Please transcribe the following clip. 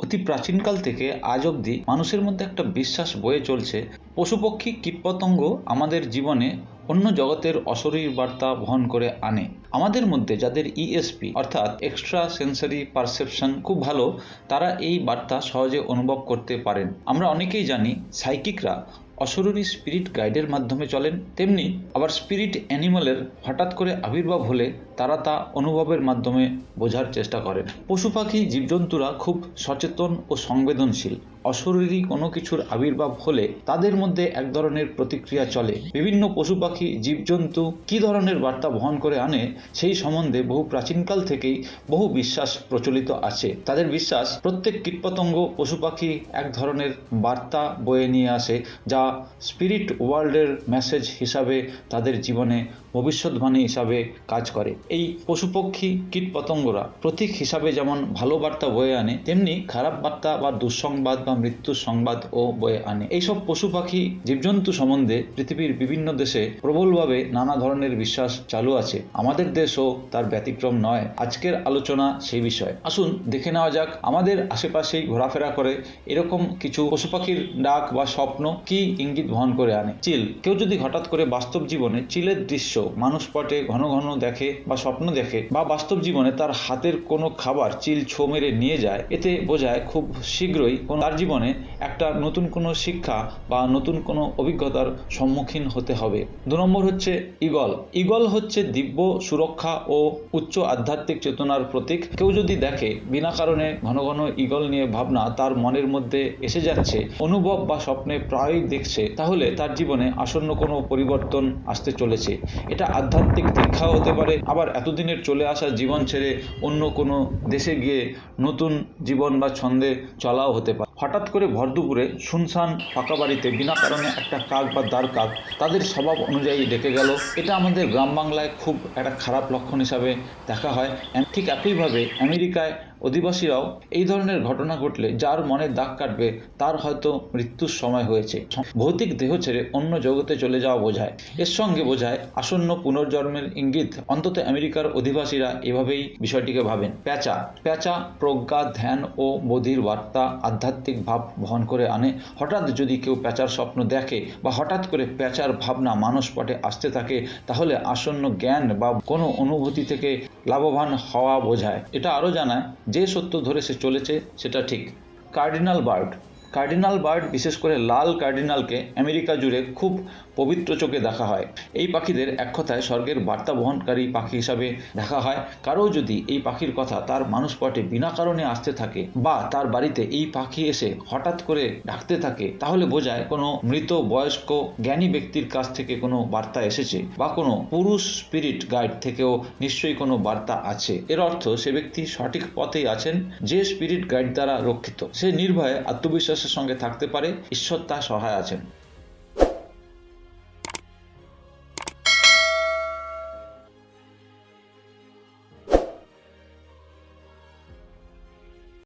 অতি প্রাচীনকাল থেকে আজ অবধি মানুষের মধ্যে একটা বিশ্বাস বয়ে চলছে। পশুপক্ষী কীটপতঙ্গ আমাদের জীবনে অন্য জগতের অশরীর বার্তা বহন করে আনে। আমাদের মধ্যে যাদের ইএসপি অর্থাৎ এক্সট্রা সেন্সারি পারসেপশন খুব ভালো, তারা এই বার্তা সহজে অনুভব করতে পারেন। আমরা অনেকেই জানি সাইকিকরা অশরীরী স্পিরিট গাইডের মাধ্যমে চলেন, তেমনি আবার স্পিরিট অ্যানিমালের হঠাৎ করে আবির্ভাব হলে তারা তা অনুভবের মাধ্যমে বোঝার চেষ্টা করেন। পশু পাখি, জীবজন্তুরা খুব সচেতন ও সংবেদনশীল। অশরীরী কোনো কিছুর আবির্ভাব হলে তাদের মধ্যে এক ধরনের প্রতিক্রিয়া চলে। বিভিন্ন পশু পাখি, জীবজন্তু কী ধরনের বার্তা বহন করে আনে সেই সম্বন্ধে বহু প্রাচীনকাল থেকেই বহু বিশ্বাস প্রচলিত আছে। তাদের বিশ্বাস প্রত্যেক কীটপতঙ্গ পশু পাখি এক ধরনের বার্তা বয়ে নিয়ে আসে, যা স্পিরিট ওয়ার্ল্ডের মেসেজ হিসাবে তাদের জীবনে ভবিষ্যৎবাণী হিসাবে কাজ করে। এই পশুপক্ষী কীটপতঙ্গরা প্রতীক হিসাবে যেমন ভালো বার্তা বয়ে আনে, তেমনি খারাপ বার্তা বা দুঃসংবাদ বা মৃত্যুর সংবাদও বয়ে আনে। এইসব পশু পাখি জীবজন্তু সম্বন্ধে পৃথিবীর বিভিন্ন দেশে প্রবলভাবে নানা ধরনের বিশ্বাস চালু আছে। আমাদের দেশও তার ব্যতিক্রম নয়। আজকের আলোচনা সেই বিষয়ে। আসুন দেখে নেওয়া যাক আমাদের আশেপাশেই ঘোরাফেরা করে এরকম কিছু পশু পাখির ডাক বা স্বপ্ন কি ইঙ্গিত বহন করে আনে। চিল, কেউ যদি হঠাৎ করে বাস্তব জীবনে চিলের দৃশ্য মানুষ পটে ঘন ঘন দেখে বা স্বপ্ন দেখে বা বাস্তব জীবনে তার হাতের কোনো খাবার চিল ছো মেরে নিয়ে যায়, এতে বোঝায় খুব শীঘ্রই তার জীবনে একটা নতুন কোনো শিক্ষা বা নতুন কোনো অভিজ্ঞতার সম্মুখীন হতে হবে। দু নম্বর হচ্ছে ইগল ইগল হচ্ছে দিব্য সুরক্ষা ও উচ্চ আধ্যাত্মিক চেতনার প্রতীক। কেউ যদি দেখে, বিনা কারণে ঘন ঘন ইগল নিয়ে ভাবনা তার মনের মধ্যে এসে যাচ্ছে, অনুভব বা স্বপ্নে প্রায়ই দেখছে, তাহলে তার জীবনে আসন্ন কোনো পরিবর্তন আসতে চলেছে। এটা আধ্যাত্মিক দীক্ষাও হতে পারে। আবার এতদিনের চলে আসা জীবন ছেড়ে অন্য কোনো দেশে গিয়ে নতুন জীবন বা ছন্দে চলাও হতে পারে। হঠাৎ করে ভর দুপুরে শুনশান ফাঁকা বাড়িতে বিনা কারণে একটা কাক বা দার কাক তাদের স্বভাব অনুযায়ী ডেকে গেল। এটা আমাদের গ্রাম বাংলায় খুব একটা খারাপ লক্ষণ হিসাবে দেখা হয়। ঠিক একইভাবে আমেরিকায় অধিবাসীরাও এই ধরনের ঘটনা ঘটলে যার মনে দাগ কাটবে, তার হয়তো মৃত্যুর সময় হয়েছে। ভৌতিক দেহ ছেড়ে অন্য জগতে চলে যাওয়া বোঝায়। এর সঙ্গে বোঝায় আসন্ন পুনর্জন্মের ইঙ্গিত। অন্তত আমেরিকার অধিবাসীরা এভাবেই বিষয়টিকে ভাবেন। প্যাঁচা। প্যাঁচা প্রজ্ঞা, ধ্যান ও বোধির বার্তা আধ্যাত্মিক ভাব বহন করে আনে। হঠাৎ যদি কেউ প্যাঁচার স্বপ্ন দেখে বা হঠাৎ করে প্যাঁচার ভাবনা মানস পটে আসতে থাকে, তাহলে আসন্ন জ্ঞান বা কোনো অনুভূতি থেকে লাভবান হওয়া বোঝায়। এটা আরও জানায় যে সত্য ধরে সে চলেছে সেটা ঠিক। কার্ডিনাল বার্ড কার্ডিনাল বার্ড, বিশেষ করে লাল কার্ডিনালকে আমেরিকা জুড়ে খুব পবিত্র চোখে দেখা হয়। এই পাখিদের এক কথায় স্বর্গের বার্তা বহনকারী পাখি হিসাবে দেখা হয়। কারও যদি এই পাখির কথা তার মানুষ পটে বিনা কারণে আসতে থাকে বা তার বাড়িতে এই পাখি এসে হঠাৎ করে ডাকতে থাকে, তাহলে বোঝায় কোনো মৃত বয়স্ক জ্ঞানী ব্যক্তির কাছ থেকে কোনো বার্তা এসেছে বা কোনো পুরুষ স্পিরিট গাইড থেকেও নিশ্চয়ই কোনো বার্তা আছে। এর অর্থ, সে ব্যক্তি সঠিক পথেই আছেন, যে স্পিরিট গাইড দ্বারা রক্ষিত। সে নির্ভয়ে আত্মবিশ্বাসের সঙ্গে থাকতে পারে ঈশ্বর তা সহায় আছেন।